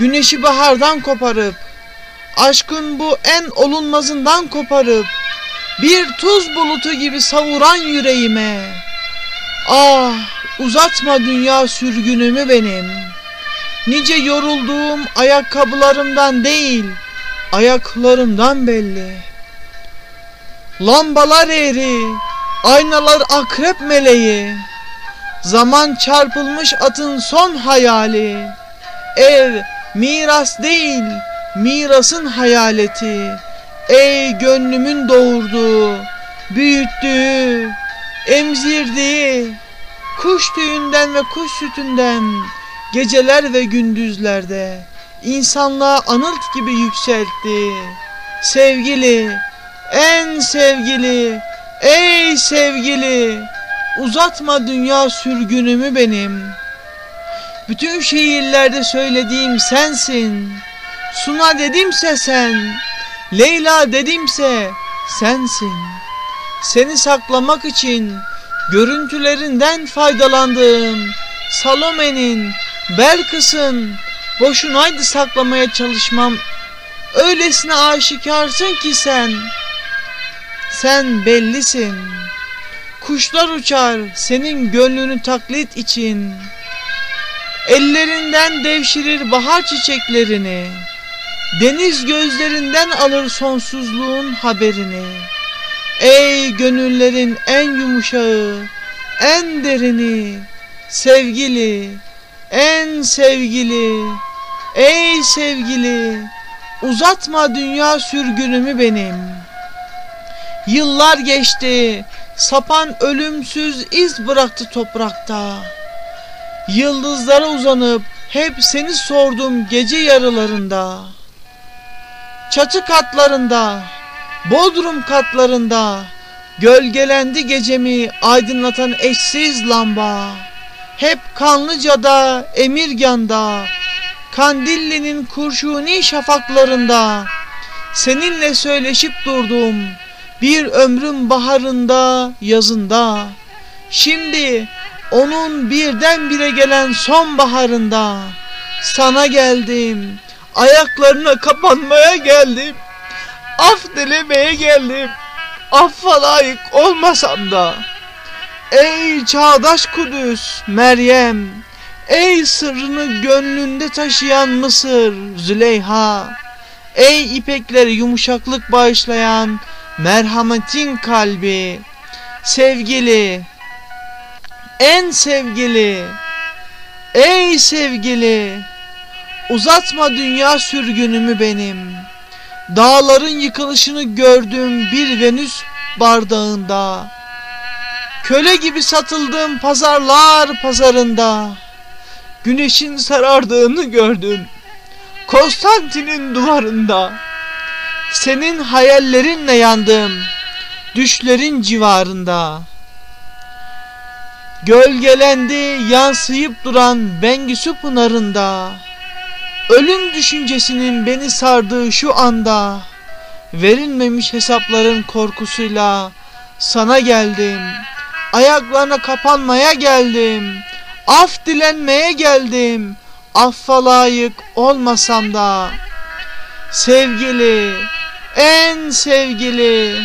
Güneşi bahardan koparıp aşkın bu en olunmazından koparıp bir tuz bulutu gibi savuran yüreğime ah uzatma dünya sürgünümü benim. Nice yorulduğum ayakkabılarımdan değil ayaklarımdan belli. Lambalar eğri aynalar akrep meleği. Zaman çarpılmış atın son hayali. Ev miras değil mirasın hayaleti Ey gönlümün doğurduğu, büyüttüğü, emzirdiği, kuş tüyünden ve kuş sütünden, geceler ve gündüzlerde insanlığa anıt gibi yükseltti. Sevgili, en sevgili, ey sevgili, uzatma dünya sürgünümü benim. Bütün şiirlerde söylediğim sensin. Suna dedimse sen, Leyla dedimse sensin. Seni saklamak için görüntülerinden faydalandığım Salome'nin, Belkıs'ın boşunaydı saklamaya çalışmam. Öylesine aşikarsın ki sen. Sen bellisin. Kuşlar uçar senin gönlünü taklit için. Ellerinden devşirir bahar çiçeklerini. Deniz gözlerinden alır sonsuzluğun haberini. Ey gönüllerin en yumuşağı, en derini, sevgili, en sevgili, ey sevgili, uzatma dünya sürgünümü benim. Yıllar geçti, sapan ölümsüz iz bıraktı toprakta. Yıldızlara uzanıp hep seni sordum gece yarılarında. Çatı katlarında, bodrum katlarında gölgelendi gecemi aydınlatan eşsiz lamba. Hep Kanlıca'da, Emirgan'da, Kandilli'nin kurşuni şafaklarında seninle söyleşip durdum. Bir ömrüm baharında, yazında. Şimdi onun birdenbire gelen sonbaharında sana geldim. Ayaklarına kapanmaya geldim. Af dilemeye geldim. Affa layık olmasam da. Ey çağdaş Kudüs, Meryem. Ey sırrını gönlünde taşıyan Mısır, Züleyha. Ey ipekleri yumuşaklık bağışlayan merhametin kalbi. Sevgili, en sevgili, ey sevgili. Uzatma dünya sürgünümü benim. Dağların yıkılışını gördüm bir Venüs bardağında. Köle gibi satıldığım pazarlar pazarında. Güneşin sarardığını gördüm. Konstantin'in duvarında. Senin hayallerinle yandım. Düşlerin civarında. Gölgelendi yansıyıp duran Bengüsü pınarında. Ölüm düşüncesinin beni sardığı şu anda verilmemiş hesapların korkusuyla sana geldim. Ayaklarına kapanmaya geldim. Af dilenmeye geldim. Affa layık olmasam da sevgili, en sevgili,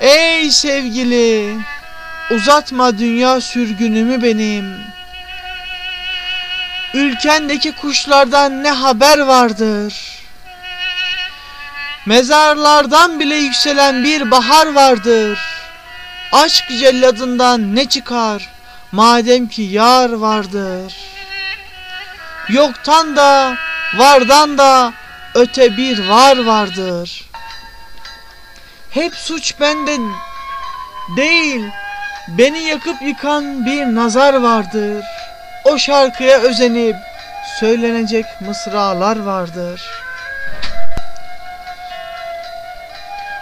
ey sevgili, uzatma dünya sürgünümü benim.'' Ülkendeki kuşlardan ne haber vardır? Mezarlardan bile yükselen bir bahar vardır. Aşk celladından ne çıkar? Madem ki yar vardır. Yoktan da vardan da öte bir var vardır. Hep suç bende değil, beni yakıp yıkan bir nazar vardır.'' o şarkıya özenip söylenecek mısralar vardır.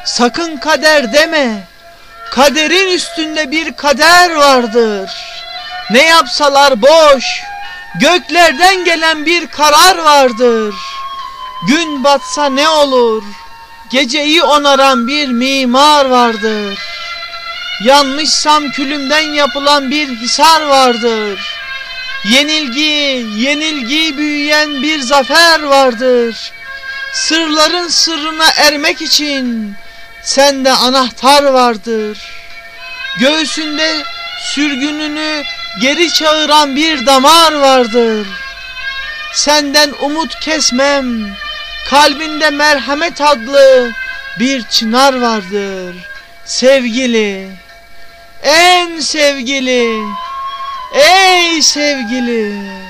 Sakın kader deme, kaderin üstünde bir kader vardır. Ne yapsalar boş, göklerden gelen bir karar vardır. Gün batsa ne olur, geceyi onaran bir mimar vardır. Yanmışsam külümden yapılan bir hisar vardır. Yenilgi, yenilgi büyüyen bir zafer vardır. Sırların sırrına ermek için sende anahtar vardır. Göğsünde sürgününü geri çağıran bir damar vardır. Senden umut kesmem, kalbinde merhamet adlı bir çınar vardır. Sevgili, en sevgili, ey sevgili.